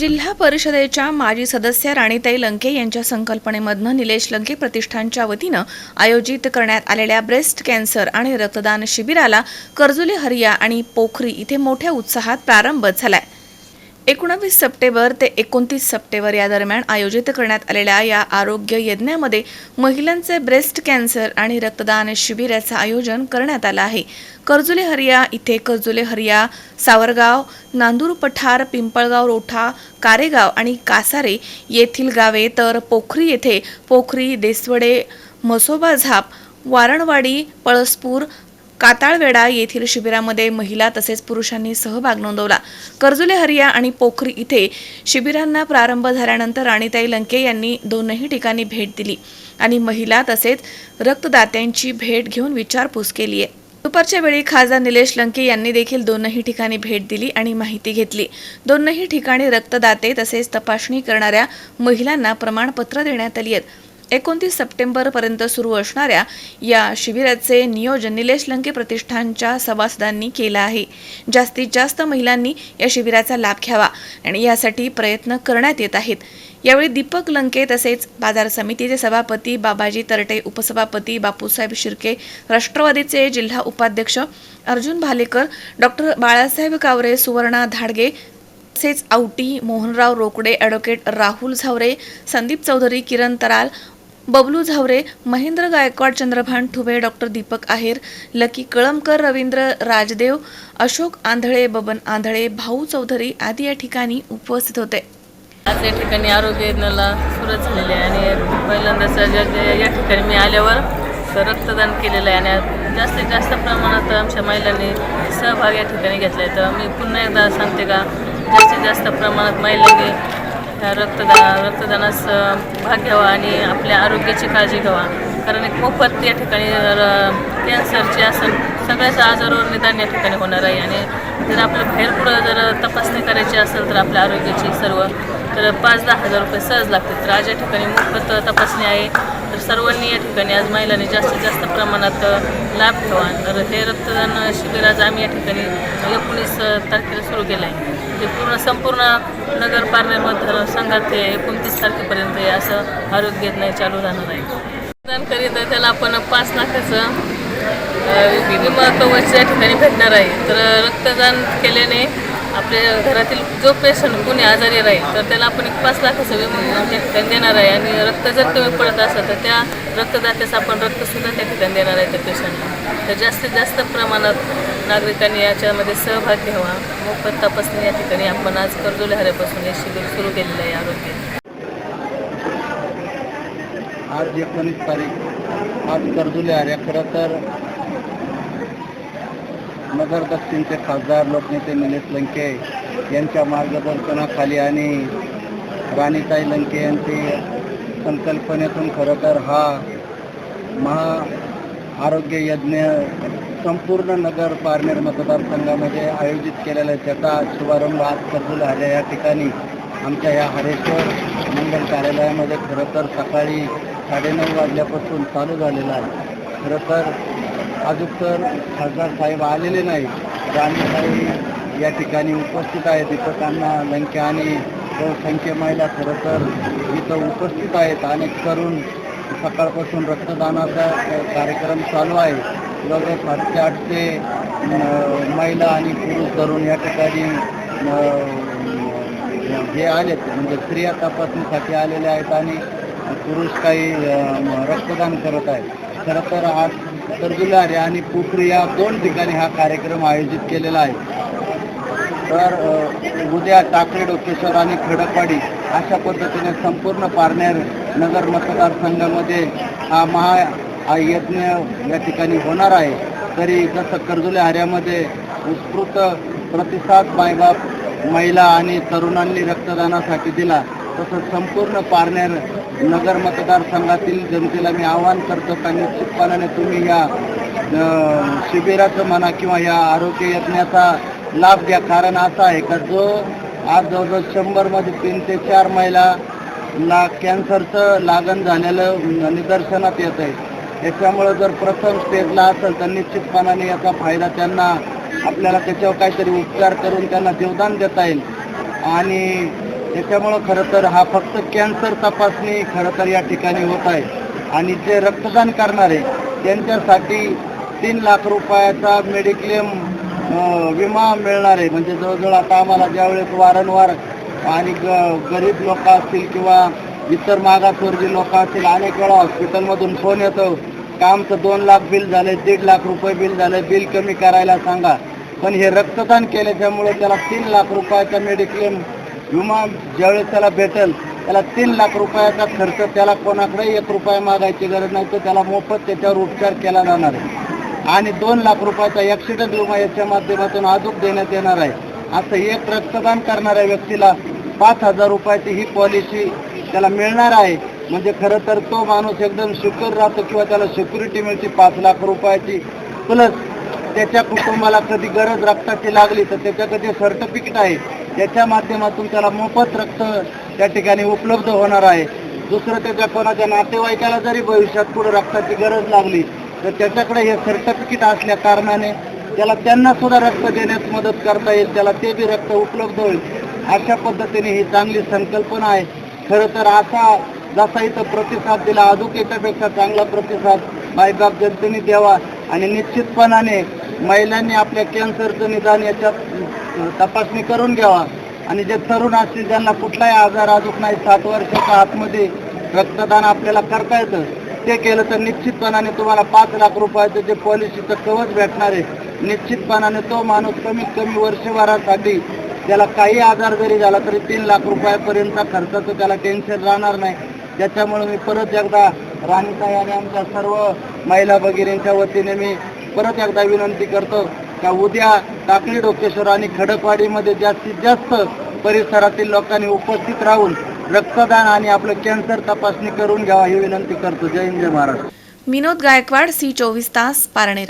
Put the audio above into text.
जिल्हा परिषदेच्या माजी सदस्य राणीताई लंके यांच्या संकल्पनेमधनं निलेश लंके प्रतिष्ठानच्या वतीनं आयोजित करण्यात आलेल्या ब्रेस्ट कॅन्सर आणि रक्तदान शिबिराला कर्जुले हरिया आणि पोखरी इथे मोठ्या उत्साहात प्रारंभ झाला आहे एकोणावीस सप्टेंबर ते एकोणतीस सप्टेंबर या दरम्यान आयोजित करण्यात आलेल्या या आरोग्य यज्ञामध्ये महिलांचे ब्रेस्ट कॅन्सर आणि रक्तदान शिबिराचं आयोजन करण्यात आलं आहे. कर्जुले हरिया इथे कर्जुले हरिया सावरगाव नांदूर पठार पिंपळगाव रोठा कारेगाव आणि कासारे येथील गावे तर पोखरी येथे पोखरी देसवडे म्हसोबा झाप वारणवाडी पळसपूर काताळवेडा येथील शिबिरामध्ये महिला तसेच पुरुषांनी सहभाग नोंदवला. कर्जुले हरिया आणि पोखरी इथे शिबिरांना प्रारंभ झाल्यानंतर राणीताई लंके यांनी दोनही ठिकाणी भेट दिली आणि महिला तसेच रक्तदात्यांची भेट घेऊन विचारपूस केली आहे. दुपारच्या वेळी खासदार निलेश लंके यांनी देखील दोनही ठिकाणी भेट दिली आणि माहिती घेतली. दोनही ठिकाणी रक्तदाते तसेच तपासणी करणाऱ्या महिलांना प्रमाणपत्र देण्यात आली आहेत. एकोणतीस सप्टेंबरपर्यंत सुरू असणाऱ्या या शिबिराचे नियोजन निलेश लंके प्रतिष्ठानच्या सभासदांनी केलं आहे. जास्तीत जास्त महिलांनी या शिबिराचा लाभ घ्यावा आणि यासाठी प्रयत्न करण्यात येत आहेत. यावेळी दीपक लंके तसेच बाजार समितीचे सभापती बाबाजी तरटे उपसभापती बापूसाहेब शिर्के राष्ट्रवादीचे जिल्हा उपाध्यक्ष अर्जुन भालेकर डॉक्टर बाळासाहेब कावरे सुवर्णा धाडगे तसेच औटी मोहनराव रोकडे ॲडव्होकेट राहुल झावरे संदीप चौधरी किरण तराल बबलू झावरे महेंद्र गायकवाड चंद्रभान ठुबे डॉक्टर दीपक आहेर लकी कळमकर रवींद्र राजदेव अशोक आंधळे बबन आंधळे भाऊ चौधरी आदी या ठिकाणी उपस्थित होते. आज या ठिकाणी आरोग्य यज्ञाला सुरुवात झालेली आहे आणि पहिल्यांदाच या या ठिकाणी मी आल्यावर रक्तदान केलेलं आहे आणि जास्तीत जास्त प्रमाणात आमच्या महिलांनी सहभाग या ठिकाणी घेतला आहे. तर मी पुन्हा एकदा सांगते का जास्तीत जास्त प्रमाणात महिलांनी ह्या रक्तदान रक्तदानास भाग घ्यावा आणि आपल्या आरोग्याची काळजी घ्यावा. कारण एक मोफत या ठिकाणी र- कॅन्सरचे असेल सगळ्याच आजारावर निदान या ठिकाणी होणार आहे. आणि जर आपलं बाहेर पुढं जर तपासणी करायची असेल तर आपल्या आरोग्याची सर्व तर पाच दहा हजार रुपये सहज लागतात तर आज या ठिकाणी मोफत तपासणी आहे. तर सर्वांनी या ठिकाणी आज महिलांनी जास्तीत जास्त प्रमाणात लाभ घ्यावा. तर हे रक्तदान शिबिर आज आम्ही या ठिकाणी एकोणीस तारखेला सुरू केलं आहे. ते पूर्ण संपूर्ण नगर पार्लर मतदार संघात ते एकोणतीस तारखेपर्यंत हे असं आरोग्य नाही चालू राहणार आहे. मतदान करीत आहे त्याला आपण पाच लाखाचं विमा कवच या ठिकाणी भेटणार आहे. तर रक्तदान केल्याने आपल्या घरातील जो पेशंट कोणी आजारी राहील तर त्याला आपण एक पाच लाखाचं विमा त्या ठिकाणी देणार आहे. आणि रक्त जर कमी पडत असेल तर त्या रक्तदात्याचं आपण रक्तसुद्धा त्या ठिकाणी देणार आहे त्या पेशंटला तर जास्तीत जास्त प्रमाणात नागरिकांनी याच्यामध्ये सहभाग घ्यावा. मोफत तपासणी या ठिकाणी आपण आज कर्जोले हऱ्यापासून हे शिबिर सुरू केलेलं आहे आरोग्य. आज एकोणीस तारीख. आज कर्जुले आर्या खरं तर नगर दक्षिणचे खासदार लोकनेते निलेश लंके यांच्या मार्गदर्शनाखाली आणि राणीताई लंके यांची संकल्पनेतून खरं तर हा महा आरोग्य यज्ञ संपूर्ण नगर पारनेर मतदारसंघामध्ये आयोजित केलेला त्याचा शुभारंभ आज कर्जुले आर्या या ठिकाणी आमच्या या हरेश्वर मंगल कार्यालयामध्ये खरं तर सकाळी साडेनऊ वाजल्यापासून चालू झालेला आहे. खरं तर अजून तर खासदार साहेब आलेले नाही. राणीताई या ठिकाणी उपस्थित आहेत. दीपकांना लंके आणि बहुसंख्य महिला खरं तर इथं उपस्थित आहेत. अनेक तरुण सकाळपासून रक्तदानाचा कार्यक्रम चालू आहे. जवळपास सातशे आठशे महिला आणि पुरुष तरुण या ठिकाणी जे आलेत. म्हणजे स्त्रिया तपासणीसाठी आलेले आहेत आणि पुरुष काही रक्तदान करत आहेत. खरं तर आज कर्जुलारे आणि पुखरी या दोन ठिकाणी हा कार्यक्रम आयोजित केलेला आहे. तर उद्या टाकळी डोकेश्वर आणि खडकवाडी अशा पद्धतीने संपूर्ण पारनेर नगर मतदारसंघामध्ये हा महा हा यज्ञ या ठिकाणी होणार आहे. तरी जसं कर्जुले हाऱ्यामध्ये उत्स्फूर्त प्रतिसाद मायबाप महिला आणि तरुणांनी रक्तदानासाठी दिला तसंच संपूर्ण पारनेर नगर मतदारसंघातील जनतेला मी आवाहन करतो का निश्चितपणाने तुम्ही या शिबिराचं म्हणा किंवा या आरोग्य यज्ञाचा लाभ घ्या. कारण असं आहे का जो आज जवळजवळ शंभरमध्ये तीन ते चार महिला ला कॅन्सरचं लागण झालेलं निदर्शनात येत आहे याच्यामुळं जर प्रथम स्टेजला असेल तर निश्चितपणाने याचा फायदा त्यांना आपल्याला त्याच्यावर काहीतरी उपचार करून त्यांना जीवदान देता येईल. आणि त्याच्यामुळं खरं तर हा फक्त कॅन्सर तपासणी खरं तर या ठिकाणी होत आहे. आणि जे रक्तदान करणारे त्यांच्यासाठी तीन लाख रुपयाचा मेडिक्लेम विमा मिळणार आहे म्हणजे जवळजवळ आता आम्हाला ज्यावेळेस वारंवार आणि ग गरीब लोक असतील किंवा इतर मागासवर्गीय लोक असतील अनेक वेळा हॉस्पिटलमधून फोन येतो. कामचं दोन लाख बिल झाले दीड लाख रुपये बिल झाले बिल कमी करायला सांगा. पण हे रक्तदान केल्याच्यामुळे त्याला तीन लाख रुपयाचा मेडिक्लेम विमा ज्यावेळेस त्याला भेटेल त्याला तीन लाख रुपयाचा खर्च त्याला कोणाकडे एक रुपया मागायची गरज नाही तर त्याला मोफत त्याच्यावर उपचार केला जाणार आहे. आणि दोन लाख रुपयाचा ॲक्सिडेंट विमा याच्या माध्यमातून अजून देण्यात येणार आहे. असं एक रक्तदान करणाऱ्या व्यक्तीला पाच हजार रुपयाची ही पॉलिसी त्याला मिळणार आहे. म्हणजे खरं तर तो माणूस एकदम शुकर राहतो किंवा त्याला सिक्युरिटी मिळते पाच लाख रुपयाची. प्लस त्याच्या कुटुंबाला कधी गरज रक्ताची लागली तर त्याच्याकडे जे सर्टिफिकेट आहे त्याच्या माध्यमातून त्याला मोफत रक्त त्या ठिकाणी उपलब्ध होणार आहे. दुसरं त्याच्या कोणाच्या नातेवाईकाला जरी भविष्यात पुढे रक्ताची गरज लागली तर त्याच्याकडे हे सर्टिफिकेट असल्या कारणाने त्याला त्यांना सुद्धा रक्त देण्यास मदत करता येईल त्याला ते बी रक्त उपलब्ध होईल. अशा पद्धतीने ही चांगली संकल्पना आहे. खरं तर असा जसा इथं प्रतिसाद दिला अजून याच्यापेक्षा चांगला प्रतिसाद मायबाप जनतेने द्यावा आणि निश्चितपणाने महिलांनी आपल्या कॅन्सरचं निदान याच्यात तपासणी करून घ्यावा. आणि जे तरुण असतील ज्यांना कुठलाही आजार अजून नाही सात वर्षाच्या आतमध्ये रक्तदान आपल्याला करता येतं. ते केलं तर निश्चितपणाने तुम्हाला पाच लाख रुपयाचं जे पॉलिसीचं कवच भेटणार आहे निश्चितपणाने तो माणूस कमीत कमी वर्षभरासाठी त्याला काही आजार जरी झाला तरी तीन लाख रुपयापर्यंत खर्चाचं त्याला टेन्शन राहणार नाही. त्याच्यामुळे मी परत एकदा राणीताई आणि आमच्या सर्व महिला भगिनींच्या वतीने मी परत एकदा विनंती करतो का उद्या टाकळी डोकेश्वर आणि खडकवाडीमध्ये जास्तीत जास्त परिसरातील लोकांनी उपस्थित राहून रक्तदान आणि आपलं कॅन्सर तपासणी करून घ्यावा ही विनंती करतो. जय हिंद जय महाराष्ट्र. विनोद गायकवाड सी चोवीस तास पारनेर.